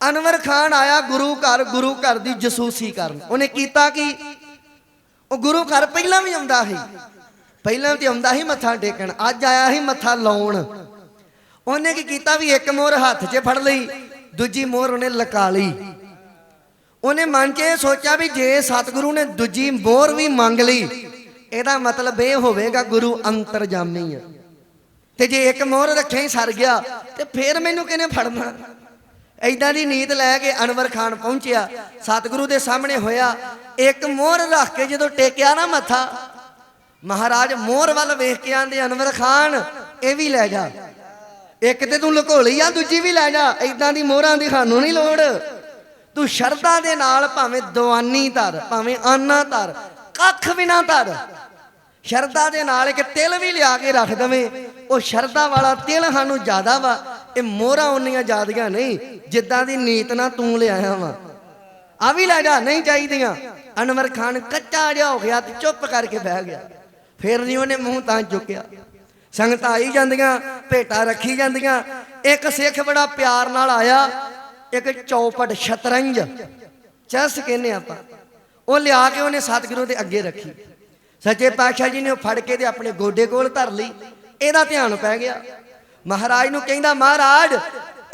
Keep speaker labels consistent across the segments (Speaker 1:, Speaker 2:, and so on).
Speaker 1: ਅਨਵਰ ਖਾਨ ਆਇਆ ਗੁਰੂ ਘਰ ਗੁਰੂ ਘਰ ਦੀ ਜਸੂਸੀ ਕਰਨ। ਉਹਨੇ ਕੀਤਾ ਕਿ? ਉਹ ਗੁਰੂ ਘਰ ਪਹਿਲਾਂ ਵੀ ਆਉਂਦਾ ਸੀ। ਪਹਿਲਾਂ ਤੇ ਆਉਂਦਾ ਸੀ ਮੱਥਾ ਟੇਕਣ। ਅੱਜ ਆਇਆ ਸੀ ਮੱਥਾ ਲਾਉਣ। ਉਹਨੇ ਕੀ ਕੀਤਾ ਵੀ ਇੱਕ ਮੋਹਰ ਹੱਥ 'ਚ ਫੜ ਲਈ, ਦੂਜੀ ਮੋਹਰ ਉਹਨੇ ਲਕਾ ਲਈ। ਉਹਨੇ ਮਨ 'ਚ ਇਹ ਸੋਚਿਆ ਵੀ ਜੇ ਸਤਿਗੁਰੂ ਨੇ ਦੂਜੀ ਮੋਹਰ ਵੀ ਮੰਗ ਲਈ, ਇਹਦਾ ਮਤਲਬ ਇਹ ਹੋਵੇਗਾ ਗੁਰੂ ਅੰਤਰਜਾਮੀ ਹੈ ਤੇ ਜੇ ਇੱਕ ਮੋਹਰ ਰੱਖਿਆ ਹੀ ਸਰ ਗਿਆ, ਤੇ ਫੇਰ ਮੈਨੂੰ ਕਿਹਨੇ ਫੜਨਾ ਐਦਾਂ ਦੀ ਨੀਤ ਲੈ ਕੇ ਅਨਵਰ ਖਾਨ ਪਹੁੰਚਿਆ, ਸਤਿਗੁਰੂ ਦੇ ਸਾਹਮਣੇ ਹੋਇਆ। ਇੱਕ ਮੋਹਰ ਰੱਖ ਕੇ ਜਦੋਂ ਟੇਕਿਆ ਨਾ ਮੱਥਾ, ਮਹਾਰਾਜ ਮੋਹਰ ਵੱਲ ਵੇਖ ਕੇ ਆਂਦੇ, ਅਨਵਰ ਖਾਨ, ਇਹ ਵੀ ਲੈ ਜਾ। ਇੱਕ ਤੇ ਤੂੰ ਲੁਕੋਲੀ ਆ, ਦੂਜੀ ਵੀ ਲੈ ਜਾ। ਐਦਾਂ ਦੀ ਮੋਹਰਾਂ ਦੀ ਸਾਨੂੰ ਨਹੀਂ ਲੋੜ। ਤੂੰ ਸ਼ਰਧਾ ਦੇ ਨਾਲ ਭਾਵੇਂ ਦਵਾਨੀ ਧਰ, ਭਾਵੇਂ ਆਨਾ ਧਰ, ਕੱਖ ਵੀ ਨਾ ਧਰ। ਸ਼ਰਧਾ ਦੇ ਨਾਲ ਇੱਕ ਤਿਲ ਵੀ ਲਿਆ ਕੇ ਰੱਖ ਦਵੇਂ। ਉਹ ਸ਼ਰਧਾ ਵਾਲਾ ਤਿਲ ਸਾਨੂੰ ਜ਼ਿਆਦਾ ਵਾ। ਇਹ ਮੋਹਰਾਂ ਉਨੀਆਂ ਜ਼ਿਆਦੀਆਂ ਨਹੀਂ, ਜਿੱਦਾਂ ਦੀ ਨੀਤ ਨਾਲ ਤੂੰ ਲਿਆਇਆ ਵਾ। ਆ ਵੀ ਲੈ ਜਾ, ਨਹੀਂ ਚਾਹੀਦੀਆਂ। ਅਨਵਰ ਖਾਨ ਕੱਚਾ ਜਿਹਾ ਹੋ ਗਿਆ ਤੇ ਚੁੱਪ ਕਰਕੇ ਬਹਿ ਗਿਆ। ਫਿਰ ਨਹੀਂ ਉਹਨੇ ਮੂੰਹ ਤਾਂ ਚੁੱਕਿਆ। ਸੰਗਤਾਂ ਆਈ ਜਾਂਦੀਆਂ, ਭੇਟਾ ਰੱਖੀ ਜਾਂਦੀਆਂ। ਇੱਕ ਸਿੱਖ ਬੜਾ ਪਿਆਰ ਨਾਲ ਆਇਆ, ਇੱਕ ਚੌਪਟ ਸ਼ਤਰੰਜ। ਚੈਸ ਕਹਿੰਦੇ ਆਪਾਂ। ਉਹ ਲਿਆ ਕੇ ਉਹਨੇ ਸਤਿਗੁਰੂ ਦੇ ਅੱਗੇ ਰੱਖੀ। ਸੱਚੇ ਪਾਤਸ਼ਾਹ ਜੀ ਨੇ ਉਹ ਫੜ ਕੇ ਤੇ ਆਪਣੇ ਗੋਡੇ ਕੋਲ ਧਰ ਲਈ। ਇਹਦਾ ਧਿਆਨ ਪੈ ਗਿਆ। ਮਹਾਰਾਜ ਨੂੰ ਕਹਿੰਦਾ, ਮਹਾਰਾਜ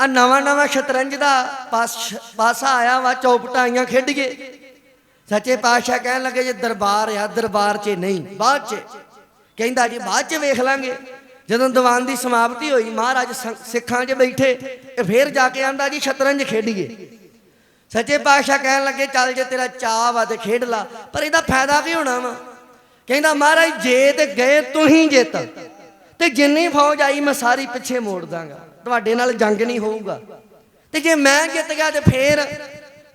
Speaker 1: ਆ ਨਵਾਂ ਨਵਾਂ ਸ਼ਤਰੰਜ ਦਾ ਪਾਸ- ਪਾਸਾ ਆਇਆ ਵਾ, ਚੌਪਟਾਈਆਂ ਆਈਆਂ ਖੇਡੀਏ ਸੱਚੇ ਪਾਤਸ਼ਾਹ ਕਹਿਣ ਲੱਗੇ, ਜੇ ਦਰਬਾਰ ਆ, ਦਰਬਾਰ 'ਚ ਨਹੀਂ, ਬਾਅਦ 'ਚ। ਕਹਿੰਦਾ, ਜੀ ਬਾਅਦ 'ਚ ਵੇਖ ਲਾਂਗੇ। ਜਦੋਂ ਦੀਵਾਨ ਦੀ ਸਮਾਪਤੀ ਹੋਈ, ਮਹਾਰਾਜ ਸਿੱਖਾਂ 'ਚ ਬੈਠੇ ਤੇ ਫੇਰ ਜਾ ਕੇ ਆਂਦਾ, ਜੀ, ਸ਼ਤਰੰਜ ਖੇਡੀਏ। ਸੱਚੇ ਪਾਤਸ਼ਾਹ ਕਹਿਣ ਲੱਗੇ, ਚੱਲ ਜੇ ਤੇਰਾ ਚਾਹ ਵਾ ਤੇ ਖੇਡ ਲਾ, ਪਰ ਇਹਦਾ ਫਾਇਦਾ ਕੀ ਹੋਣਾ ਵਾ? ਕਹਿੰਦਾ, ਮਹਾਰਾਜ, ਜੇ ਤੇ ਗਏ ਤੂੰ ਹੀ ਜਿੱਤ। ਤੇ ਜਿੰਨੀ ਫੌਜ ਆਈ ਮੈਂ ਸਾਰੀ ਪਿੱਛੇ ਮੋੜ ਦਾਂਗਾ। ਤੁਹਾਡੇ ਨਾਲ ਜੰਗ ਨਹੀਂ ਹੋਊਗਾ। ਤੇ ਜੇ ਮੈਂ ਜਿੱਤ ਗਿਆ ਤੇ ਫੇਰ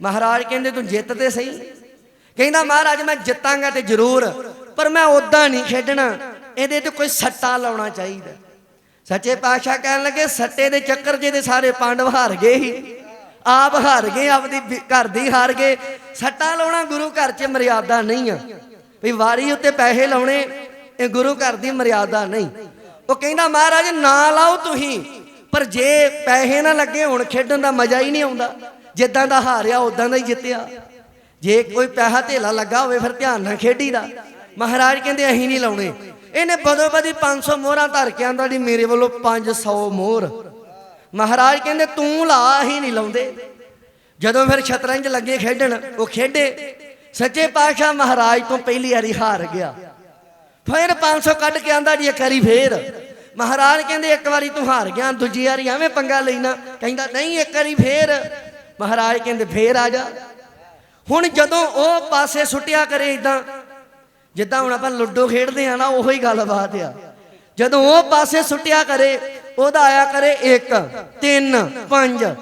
Speaker 1: ਮਹਾਰਾਜ ਕਹਿੰਦੇ ਤੂੰ ਜਿੱਤ ਤੇ ਸਹੀ। ਕਹਿੰਦਾ ਮਹਾਰਾਜ ਮੈਂ ਜਿੱਤਾਂਗਾ ਤੇ ਜ਼ਰੂਰ, ਪਰ ਮੈਂ ਉਦਾਂ ਨਹੀਂ ਖੇਡਣਾ। ਇਹਦੇ ਤੇ ਕੋਈ ਸੱਟਾ ਲਾਉਣਾ ਚਾਹੀਦਾ। ਸੱਚੇ ਪਾਤਸ਼ਾਹ ਕਹਿਣ ਲੱਗੇ, ਸੱਟੇ ਦੇ ਚੱਕਰ ਜਿਹਦੇ ਸਾਰੇ ਪਾਂਡਵ ਹਾਰ ਗਏ ਹੀ। ਆਪ ਹਾਰ ਗਏ, ਆਪਦੀ ਘਰ ਦੀ ਹਾਰ ਗਏ। ਸੱਟਾ ਲਾਉਣਾ ਗੁਰੂ ਘਰ 'ਚ ਮਰਿਆਦਾ ਨਹੀਂ ਆ। ਵੀ ਵਾਰੀ ਉੱਤੇ ਪੈਸੇ ਲਾਉਣੇ, ਇਹ ਗੁਰੂ ਘਰ ਦੀ ਮਰਿਆਦਾ ਨਹੀਂ। ਉਹ ਕਹਿੰਦਾ, ਮਹਾਰਾਜ ਨਾ ਲਾਓ ਤੁਸੀਂ। ਪਰ ਜੇ ਪੈਸੇ ਨਾ ਲੱਗੇ, ਹੁਣ ਖੇਡਣ ਦਾ ਮਜ਼ਾ ਹੀ ਨਹੀਂ ਆਉਂਦਾ। ਜਿੱਦਾਂ ਦਾ ਹਾਰਿਆ ਉਦਾਂ ਦਾ ਹੀ ਜਿੱਤਿਆ। ਜੇ ਕੋਈ ਪੈਸਾ ਧੇਲਾ ਲੱਗਾ ਹੋਵੇ, ਫਿਰ ਧਿਆਨ ਨਾਲ ਖੇਡੀਦਾ। ਮਹਾਰਾਜ ਕਹਿੰਦੇ, ਅਸੀਂ ਨਹੀਂ ਲਾਉਣੇ। ਇਹਨੇ ਬਦੋ ਬਦੀ 500 ਮੋਹਰਾਂ ਧਰ ਕੇ ਆਂਦਾ ਜੀ, ਮੇਰੇ ਵੱਲੋਂ 500 ਮੋਹਰ। ਮਹਾਰਾਜ ਕਹਿੰਦੇ, ਤੂੰ ਲਾ, ਅਸੀਂ ਨਹੀਂ ਲਾਉਂਦੇ। ਜਦੋਂ ਫਿਰ ਸ਼ਤਰੰਜ ਲੱਗੇ ਖੇਡਣ, ਉਹ ਖੇਡੇ। ਸੱਚੇ ਪਾਤਸ਼ਾਹ ਮਹਾਰਾਜ ਤੋਂ ਪਹਿਲੀ ਵਾਰੀ ਹਾਰ ਗਿਆ। ਫਿਰ 500 ਕੱਢ ਕੇ ਆਂਦਾ ਜੀ, ਇੱਕ ਵਾਰੀ ਫੇਰ। ਮਹਾਰਾਜ ਕਹਿੰਦੇ, ਇੱਕ ਵਾਰੀ ਤੂੰ ਹਾਰ ਗਿਆ, ਦੂਜੀ ਵਾਰੀ ਐਵੇਂ ਪੰਗਾ ਲੈਣਾ। ਕਹਿੰਦਾ, ਨਹੀਂ, ਇੱਕ ਵਾਰੀ ਫੇਰ। ਮਹਾਰਾਜ ਕਹਿੰਦੇ, ਫੇਰ ਆ ਜਾ। ਹੁਣ ਜਦੋਂ ਉਹ ਪਾਸੇ ਸੁੱਟਿਆ ਕਰੇ ਇਦਾਂ ਜਿੱਦਾਂ ਹੁਣ ਆਪਾਂ ਲੁੱਡੋ ਖੇਡਦੇ ਆ ਨਾ, ਉਹੀ ਗੱਲਬਾਤ ਆ। ਜਦੋਂ ਉਹ ਪਾਸੇ ਸੁੱਟਿਆ ਕਰੇ, ਉਹਦਾ ਆਇਆ ਕਰੇ 1 3 5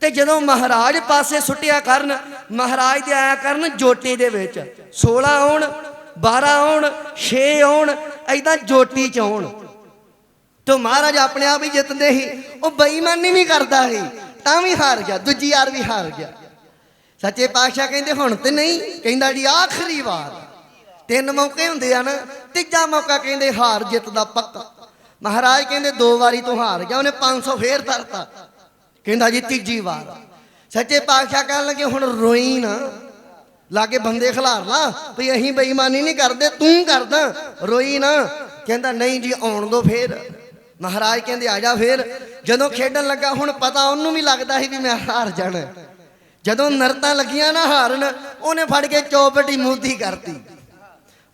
Speaker 1: ਤੇ ਜਦੋਂ ਮਹਾਰਾਜ ਪਾਸੇ ਸੁੱਟਿਆ ਕਰਨ, ਮਹਾਰਾਜ ਦੇ ਆਇਆ ਕਰਨ ਜੋਟੀ ਦੇ ਵਿੱਚ। 16 ਆਉਣ 12 ਆਉਣ 6 ਆਉਣ ਐਦਾਂ ਜੋਟੀ ਚ ਆਉਣ ਤੋ ਮਹਾਰਾਜ ਆਪਣੇ ਆਪ ਹੀ ਜਿੱਤਦੇ ਸੀ। ਉਹ ਬੇਈਮਾਨੀ ਵੀ ਕਰਦਾ ਸੀ, ਤਾਂ ਵੀ ਹਾਰ ਗਿਆ, ਦੂਜੀ ਵਾਰ ਵੀ ਹਾਰ ਗਿਆ। ਸੱਚੇ ਪਾਤਸ਼ਾਹ ਕਹਿੰਦੇ, ਹੁਣ ਤੇ ਨਹੀਂ, ਕਹਿੰਦਾ ਜੀ, ਆਖਰੀ ਵਾਰ। ਤਿੰਨ ਮੌਕੇ ਹੁੰਦੇ ਆ ਨਾ ਤੀਜਾ ਮੌਕਾ ਕਹਿੰਦੇ, ਹਾਰ ਜਿੱਤ ਦਾ ਪੱਕਾ। ਮਹਾਰਾਜ ਕਹਿੰਦੇ, ਦੋ ਵਾਰੀ ਤੂੰ ਹਾਰ ਗਿਆ, ਉਹਨੇ 500 ਫੇਰ ਧਰਤਾ। ਕਹਿੰਦਾ ਜੀ, ਤੀਜੀ ਵਾਰ। ਸੱਚੇ ਪਾਤਸ਼ਾਹ ਕਹਿਣ ਲੱਗੇ, ਹੁਣ ਰੋਈ ਨਾ। ਲਾਗੇ ਬੰਦੇ ਖਿਲਾਰ ਲਾ। ਵੀ ਅਸੀਂ ਬੇਈਮਾਨੀ ਨਹੀਂ ਕਰਦੇ, ਤੂੰ ਕਰਦਾ। ਰੋਈ ਨਾ। ਕਹਿੰਦਾ, ਨਹੀਂ ਜੀ, ਆਉਣ ਦੋ ਫੇਰ। ਮਹਾਰਾਜ ਕਹਿੰਦੇ, ਆ ਜਾ ਫੇਰ। ਜਦੋਂ ਖੇਡਣ ਲੱਗਾ, ਹੁਣ ਪਤਾ ਉਹਨੂੰ ਵੀ ਲੱਗਦਾ ਸੀ ਵੀ ਮੈਂ ਹਾਰ ਜਾਣਾ। ਜਦੋਂ ਨਰਤਾਂ ਲੱਗੀਆਂ ਨਾ ਹਾਰਨ, ਉਹਨੇ ਫੜ ਕੇ ਚੌਪਟੀ ਮੂਦੀ ਕਰਤੀ।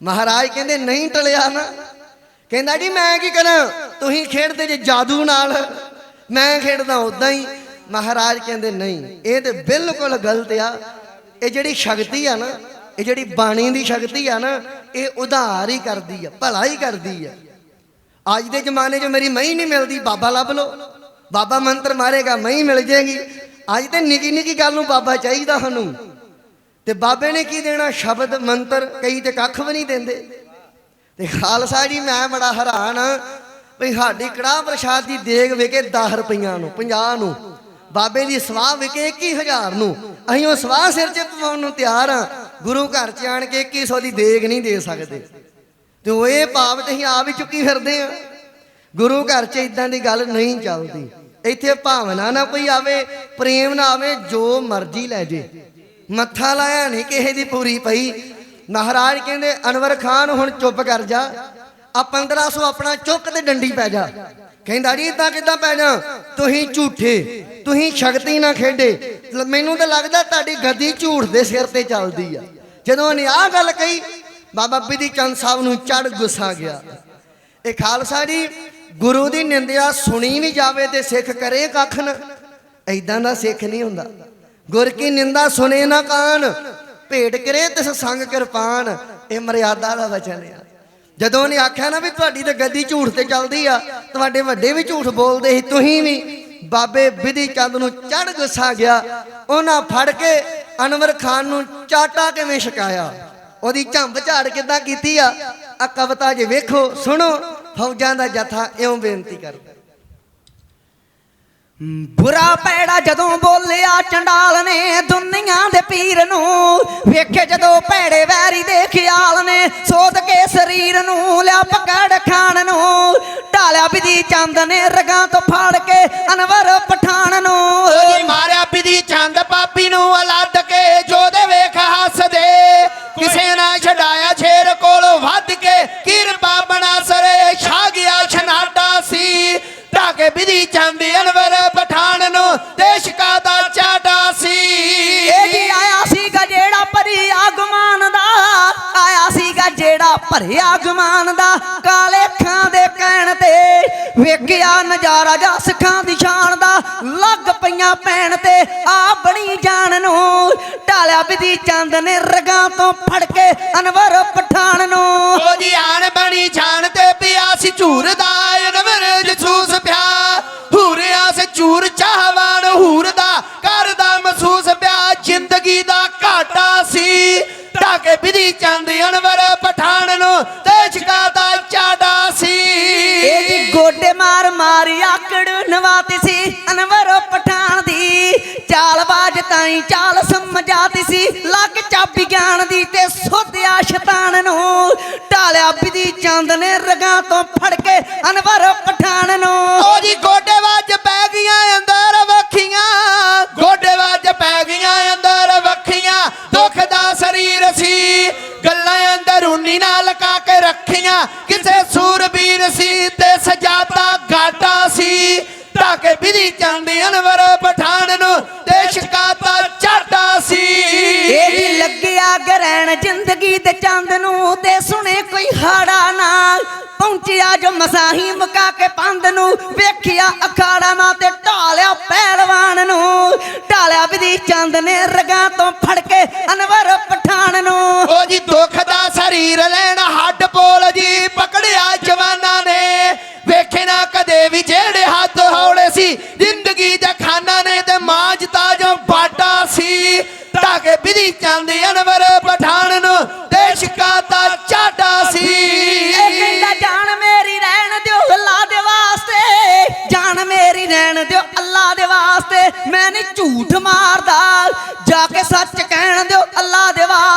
Speaker 1: ਮਹਾਰਾਜ ਕਹਿੰਦੇ, ਨਹੀਂ ਟਲਿਆ ਨਾ। ਕਹਿੰਦਾ, ਜੀ, ਮੈਂ ਕੀ ਕਰਾਂ? ਤੁਸੀਂ ਖੇਡਦੇ ਜੇ ਜਾਦੂ ਨਾਲ। ਮੈਂ ਖੇਡਦਾ ਉਦਾਂ ਹੀ। ਮਹਾਰਾਜ ਕਹਿੰਦੇ, ਨਹੀਂ, ਇਹ ਤੇ ਬਿਲਕੁਲ ਗਲਤ ਆ। ਇਹ ਜਿਹੜੀ ਸ਼ਕਤੀ ਆ ਨਾ, ਇਹ ਜਿਹੜੀ ਬਾਣੀ ਦੀ ਸ਼ਕਤੀ ਆ ਨਾ, ਇਹ ਉਧਾਰ ਹੀ ਕਰਦੀ ਆ, ਭਲਾ ਹੀ ਕਰਦੀ ਆ। ਅੱਜ ਦੇ ਜ਼ਮਾਨੇ 'ਚ ਮੇਰੀ ਮਹੀਂ ਨਹੀਂ ਮਿਲਦੀ, ਬਾਬਾ ਲੱਭ ਲੋ ਬਾਬਾ ਮੰਤਰ ਮਾਰੇਗਾ ਮਈ ਮਿਲ ਜੇਗੀ ਅੱਜ ਤੇ ਨਿੱਕੀ ਨਿੱਕੀ ਗੱਲ ਨੂੰ ਬਾਬਾ ਚਾਹੀਦਾ ਸਾਨੂੰ। ਤੇ ਬਾਬੇ ਨੇ ਕੀ ਦੇਣਾ? ਸ਼ਬਦ, ਮੰਤਰ, ਕਈ ਤੇ ਕੱਖ ਵੀ ਨਹੀਂ ਦਿੰਦੇ। ਤੇ ਖਾਲਸਾ ਜੀ, ਮੈਂ ਬੜਾ ਹੈਰਾਨ ਆ, ਵੀ ਸਾਡੀ ਕੜਾਹ ਪ੍ਰਸ਼ਾਦ ਦੀ ਦੇਗ ਵਿਕੇ 10 ਰੁਪਈਆਂ ਨੂੰ 50 ਨੂੰ। ਬਾਬੇ ਦੀ ਸਵਾਹ ਵਿਕੇ 21000 ਨੂੰ। ਅਸੀਂ ਉਹ ਸਵਾਹ ਸਿਰ 'ਚ ਪਵਾਉਣ ਨੂੰ ਤਿਆਰ ਆ ਗੁਰੂ ਘਰ 'ਚ ਆਣ ਕੇ 2100 ਦੀ ਦੇਗ ਨਹੀਂ ਦੇ ਸਕਦੇ। ਤੇ ਉਹ ਇਹ ਪਾਪ ਤੇ ਅਸੀਂ ਆਪ ਹੀ ਚੁੱਕੀ ਫਿਰਦੇ ਆ ਗੁਰੂ ਘਰ 'ਚ ਇਦਾਂ ਦੀ ਗੱਲ ਨਹੀਂ ਚੱਲਦੀ। ਇੱਥੇ ਭਾਵਨਾ ਨਾ ਕੋਈ ਆਵੇ, ਪ੍ਰੇਮ ਨਾ ਆਵੇ, ਜੋ ਮਰਜ਼ੀ ਲੈ ਜੇ। ਮੱਥਾ ਲਾਇਆ ਨਹੀਂ ਕਿਸੇ ਦੀ ਪੂਰੀ ਪਈ। ਮਹਾਰਾਜ ਕਹਿੰਦੇ, ਅਨਵਰ ਖਾਨ, ਹੁਣ ਚੁੱਪ ਕਰ ਜਾ। ਆ 1500 ਆਪਣਾ ਚੁੱਕ ਤੇ ਡੰਡੀ ਪੈ ਜਾ। ਕਹਿੰਦਾ ਜੀ ਇਦਾਂ ਕਿਦਾਂ ਪੈ ਜਾ ਤੁਸੀਂ ਝੂਠੇ, ਤੁਸੀਂ ਸ਼ਕਤੀ ਨਾ ਖੇਡੇ। ਮੈਨੂੰ ਤਾਂ ਲੱਗਦਾ ਤੁਹਾਡੀ ਗੱਦੀ ਝੂਠ ਦੇ ਸਿਰ ਤੇ ਚੱਲਦੀ ਆ। ਜਦੋਂ ਉਹਨੇ ਆਹ ਗੱਲ ਕਹੀ, ਬਾਬਾ ਬਿਧੀ ਚੰਦ ਸਾਹਿਬ ਨੂੰ ਚੜ ਗੁੱਸਾ ਗਿਆ। ਇਹ ਖਾਲਸਾ ਜੀ, ਗੁਰੂ ਦੀ ਨਿੰਦਿਆ ਸੁਣੀ ਵੀ ਜਾਵੇ ਤੇ ਸਿੱਖ ਕਰੇ ਕੱਖ ਨਾ ਐਦਾਂ ਦਾ ਸਿੱਖ ਨਹੀਂ ਹੁੰਦਾ। ਗੁਰ ਕੀ ਨਿੰਦਾ ਸੁਣੇ ਨਾ ਕਾਨ ਭੇਟ ਕਰੇ ਤਿਸ ਸੰਗ ਕਿਰਪਾਨ। ਇਹ ਮਰਿਆਦਾ ਦਾ ਵਚਨ ਆ। ਜਦੋਂ ਉਹਨੇ ਆਖਿਆ ਨਾ ਵੀ ਤੁਹਾਡੀ ਤੇ ਗੱਦੀ ਝੂਠ ਤੇ ਚੱਲਦੀ ਆ, ਤੁਹਾਡੇ ਵੱਡੇ ਵੀ ਝੂਠ ਬੋਲਦੇ ਸੀ, ਤੁਸੀਂ ਵੀ। ਬਾਬੇ ਬਿਧੀ ਚੰਦ ਨੂੰ ਚੜ ਗੁੱਸਾ ਗਿਆ, ਉਹਨਾਂ ਫੜ ਕੇ ਅਨਵਰ ਖਾਨ ਨੂੰ ਚਾਟਾ ਕਿਵੇਂ ਛਕਾਇਆ? ਉਹਦੀ ਝੰਬ ਝਾੜ ਕਿੱਦਾਂ ਕੀਤੀ ਆ? ਆ ਕਵਿਤਾ ਜੇ ਵੇਖੋ, ਸੁਣੋ, ਫੌਜਾਂ ਦਾ ਜਥਾ ਇਉਂ ਬੇਨਤੀ ਕਰਦਾ।
Speaker 2: ਬੁਰਾ ਪੈੜਾ ਜਦੋਂ ਬੋਲਿਆ, ਚੰਡਾਲ ਨੇ ਦੁਨੀਆ ਪੀਰ ਨੂੰ ਵੇਖੇ ਜਦੋਂ ਭੈੜੇ ਵੈਰੀ ਦੇ ਖਿਆਲ ਨੇ, ਸੋਧ ਕੇ ਸਰੀਰ ਨੂੰ ਲਿਆ ਪਕੜ ਖਾਣ ਨੂੰ। ਢਾਲਿਆ ਬਿਧੀ ਚੰਦ ਨੇ ਰਗਾਂ ਤੋਂ ਫਾੜ ਕੇ ਅਨਵਰ ਪਠਾਨ ਨੂੰ।
Speaker 3: ਜੀ ਮਾਰਿਆ ਬਿਧੀ ਚੰਦ ਪਾਪੀ ਨੂੰ ਅਲੱਦ ਕੇ,
Speaker 2: ਜੋ ਦੇ ਵੇਖ ਭਰਿਆ ਜਮਾਨ ਦਾ, ਕਾਲੇ ਅੱਖਾਂ ਦੇ ਕਹਿਣ ਤੇ ਵੇਖਿਆ ਨਜ਼ਾਰਾ ਜਾਂ ਸਿੱਖਾਂ ਦੀ ਸ਼ਾਨ ਦਾ, ਲੱਗ ਪਈਆਂ ਪੈਣ ਤੇ ਆ ਬਣੀ ਜਾਣ ਨੂੰ। ਢਾਲਿਆ ਬਿਧੀ ਚੰਦ ਨੇ ਰਗਾਂ ਤੋਂ ਫੜ ਕੇ ਅਨਵਰ ਪਠਾਨ ਨੂੰ।
Speaker 3: ਉਹ ਆਣ ਬਣੀ
Speaker 2: ਗੋਡੇ ਮਾਰ ਮਾਰੀ ਆਕੜ ਨਵਾਤੀ ਸੀ, ਅਨਵਰ ਪਠਾਨ ਦੀ। ਚਾਲ ਬਾਜ ਤਾਈ ਚਾਲ ਸਮਝਾਤੀ ਸੀ, ਲੱਗ ਚਾਬੀ ਗਿਆਨ ਦੀ ਤੇ ਸੋਧਿਆ ਸ਼ੈਤਾਨ ਨੂੰ। ਢਾਲਿਆ ਬਿਧੀ ਚੰਦ ਨੇ ਰਗਾਂ ਤੋਂ ਫੜ ਕੇ ਅਨਵਰ ਪਠਾਨ ਨੂੰ।
Speaker 3: ਉਹ ਜੀ ਗੋਡੇ
Speaker 2: ਜੋ ਮਸਾਹੀ ਮੁਕਾ ਕੇ ਪੰਦ ਨੂੰ ਵੇਖਿਆ ਅਖਾੜਾ ਤੇ ਢਾਲਿਆ ਪਹਿਲਵਾਨ ਨੂੰ। ਢਾਲਿਆ ਵਿਧੀ ਚੰਦ ਨੇ ਰਗਾਂ ਤੋਂ ਫੜ ਕੇ ਅਨਵਰ ਪਠਾਨ ਨੂੰ।
Speaker 3: ਉਹ ਜੀ ਦੁੱਖ ਦਾ ਸਰੀਰ ਲੈਣ ਹੱਡ ਬੋਲ ਜੀ ਪਕੜਿਆ ਜਵਾਨਾਂ ਨੇ। ਵੇਖੇ ਨਾ ਕਦੇ ਵੀ ਜਿਹੜੇ ਹੱਥ ਹੌਲੇ ਸੀ। ਜ਼ਿੰਦਗੀ ਦੇ ਖਾਨਾ ਨੇ ਤੇ ਮਾਜ ਤਾਜੋਂ ਬਾਟਾ ਸੀ। ਢਾਕੇ ਵਿਧੀ ਚੰਦ ਅਨਵਰ ਪਠਾਨ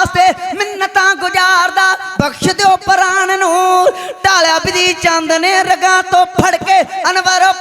Speaker 2: ਵਾਸਤੇ ਮਿੰਨਤਾਂ ਗੁਜ਼ਾਰਦਾ। ਬਖਸ਼ ਦਿਓ ਪ੍ਰਾਣ ਨੂੰ ਢਾਲਿਆ ਬਿਧੀ ਚੰਦ ਨੇ ਰਗਾਂ ਤੋਂ ਫੜ ਕੇ ਅਨਵਰ